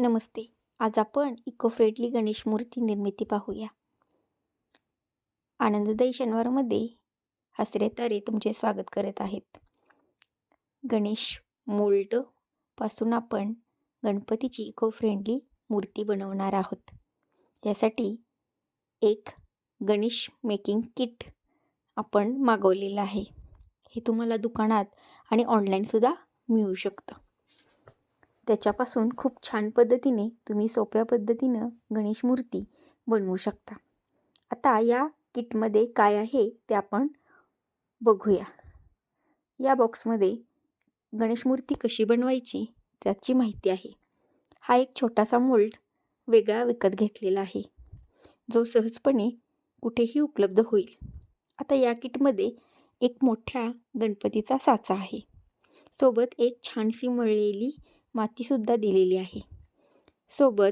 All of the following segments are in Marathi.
नमस्ते. आज आपण इको फ्रेंडली गणेश मूर्ती निर्मिती पाहूया. आनंददायी शनिवारमध्ये हसरे तारे तुमचे स्वागत करत आहेत. गणेश मोल्डपासून आपण गणपतीची इको फ्रेंडली मूर्ती बनवणार आहोत. त्यासाठी एक गणेश मेकिंग किट आपण मागवलेलं आहे. हे तुम्हाला दुकानात आणि ऑनलाईनसुद्धा मिळू शकतं. त्याच्यापासून खूप छान पद्धतीने तुम्ही सोप्या पद्धतीनं गणेश मूर्ती बनवू शकता. आता या किटमध्ये काय आहे ते आपण बघूया. या बॉक्समध्ये गणेश मूर्ती कशी बनवायची त्याची माहिती आहे. हा एक छोटासा मोल्ड वेगळा विकत घेतलेला आहे. जो सहजपणे कुठेही उपलब्ध होईल. आता या किटमध्ये एक मोठ्या गणपतीचा साचा आहे. सोबत एक छानशी मळलेली मातीसुद्धा दिलेली आहे. सोबत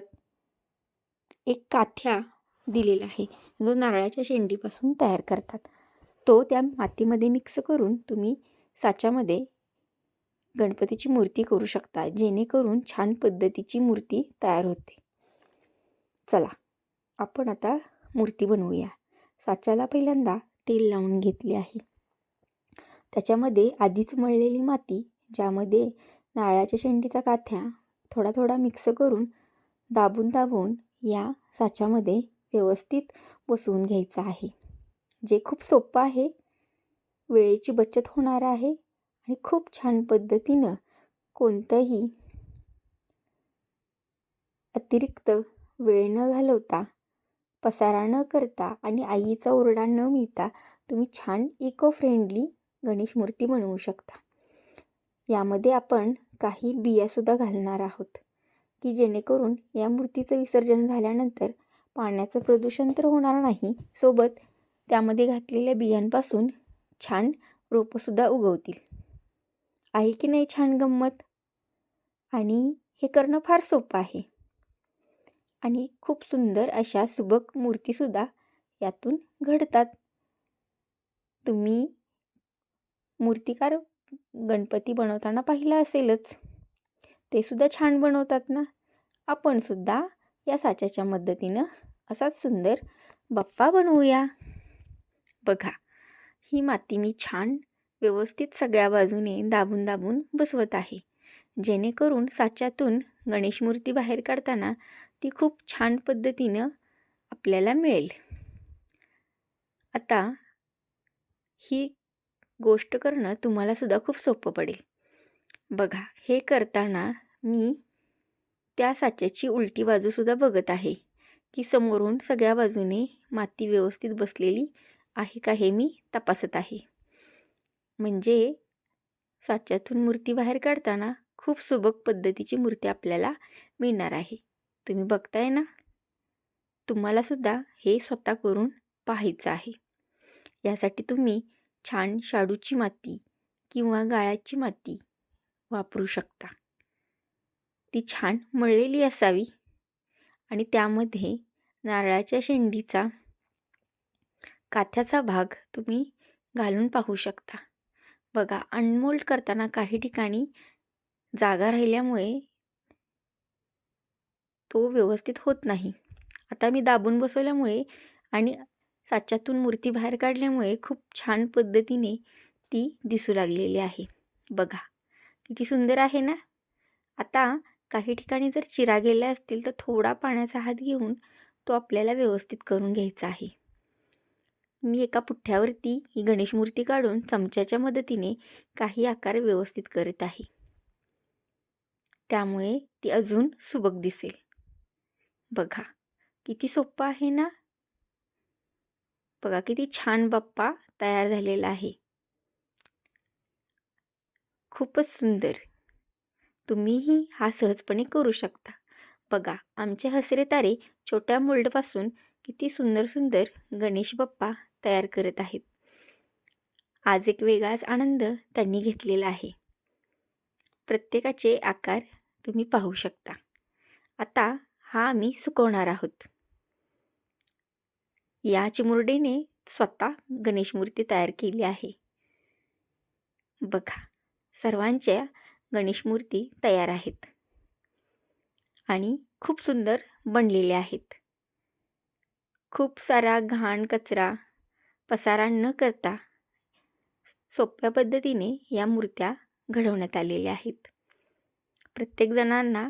एक काथ्या दिलेला आहे. जो नारळाच्या शेंडीपासून तयार करतात. तो त्या मातीमध्ये मिक्स करून तुम्ही साच्यामध्ये गणपतीची मूर्ती करू शकता. जेणेकरून छान पद्धतीची मूर्ती तयार होते. चला आपण आता मूर्ती बनवूया. साच्याला पहिल्यांदा तेल लावून घेतले आहे. त्याच्यामध्ये आधीच मळलेली माती ज्यामध्ये नारळाच्या शेंडीचा काथ्या थोडा थोडा मिक्स करून दाबून दाबून या साच्यामध्ये व्यवस्थित बसवून घ्यायचं आहे. जे खूप सोपं आहे वेळेची बचत होणार आहे आणि खूप छान पद्धतीनं कोणतंही अतिरिक्त वेळ न घालवता पसारा न करता आणि आईचा ओरडा न मिळता तुम्ही छान इको फ्रेंडली गणेश मूर्ती बनवू शकता. यामध्ये आपण काही बियासुद्धा घालणार आहोत की जेणेकरून या मूर्तीचं विसर्जन झाल्यानंतर पाण्याचं प्रदूषण तर होणार नाही सोबत त्यामध्ये घातलेल्या बियांपासून छान रोपंसुद्धा उगवतील. आहे की नाही छान गंमत? आणि हे करणं फार सोपं आहे. आणि खूप सुंदर अशा सुबक मूर्तीसुद्धा यातून घडतात. तुम्ही मूर्तिकार गणपती बनवताना पाहिलं असेलच. ते सुद्धा छान बनवतात ना. आपण सुद्धा या साच्याच्या मदतीनं असाच सुंदर बाप्पा बनवूया. बघा ही माती मी छान व्यवस्थित सगळ्या बाजूने दाबून दाबून बसवत आहे. जेणेकरून साच्यातून गणेश मूर्ती बाहेर काढताना ती खूप छान पद्धतीनं आपल्याला मिळेल. आता ही गोष्ट करणं तुम्हालासुद्धा खूप सोपं पडेल. बघा हे करताना मी त्या साच्याची उलटी बाजूसुद्धा बघत आहे. की समोरून सगळ्या बाजूने माती व्यवस्थित बसलेली आहे का हे मी तपासत आहे. म्हणजे साच्यातून मूर्ती बाहेर काढताना खूप सुबक पद्धतीची मूर्ती आपल्याला मिळणार आहे. तुम्ही बघताय ना? तुम्हालासुद्धा हे स्वतः करून पाहायचं आहे. यासाठी तुम्ही छान शाडूची माती किंवा गाळाची माती वापरू शकता. ती छान मळलेली असावी आणि त्यामध्ये नारळाच्या शेंडीचा काथ्याचा भाग तुम्ही घालून पाहू शकता. बघा अनमोल्ड करताना काही ठिकाणी जागा राहिल्यामुळे तो व्यवस्थित होत नाही. आता मी दाबून बसवल्यामुळे आणि साच्यातून मूर्ती बाहेर काढल्यामुळे खूप छान पद्धतीने ती दिसू लागलेली आहे. बघा किती सुंदर आहे ना? आता काही ठिकाणी जर चिरा गेल्या असतील तर थोडा पाण्याचा हात घेऊन तो आपल्याला व्यवस्थित करून घ्यायचा आहे. मी एका पुठ्ठ्यावरती ही गणेश मूर्ती काढून चमच्याच्या मदतीने काही आकार व्यवस्थित करत आहे. त्यामुळे ती अजून सुबक दिसेल. बघा किती सोपं आहे ना? बघा किती छान बाप्पा तयार झालेला आहे. खूपच सुंदर. तुम्हीही हा सहजपणे करू शकता. बघा आमचे हसरे तारे छोट्या मोल्डपासून किती सुंदर सुंदर गणेश बाप्पा तयार करत आहेत. आज एक वेगळाच आनंद त्यांनी घेतलेला आहे. प्रत्येकाचे आकार तुम्ही पाहू शकता. आता हा आम्ही सुकवणार आहोत. या चिमुरडीने स्वतः गणेश मूर्ती तयार केली आहे. बघा सर्वांच्या गणेश मूर्ती तयार आहेत आणि खूप सुंदर बनलेल्या आहेत. खूप सारा घाण कचरा पसारा न करता सोप्या पद्धतीने या मूर्त्या घडवण्यात आलेल्या आहेत. प्रत्येक जणांना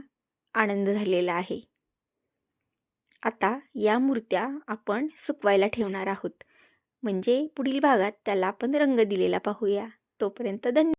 आनंद झालेला आहे. आता या मूर्त्या आपण सुकवायला ठेवणार आहोत. म्हणजे पुढील भागात त्याला आपण रंग दिलेला पाहूया. तोपर्यंत धन्य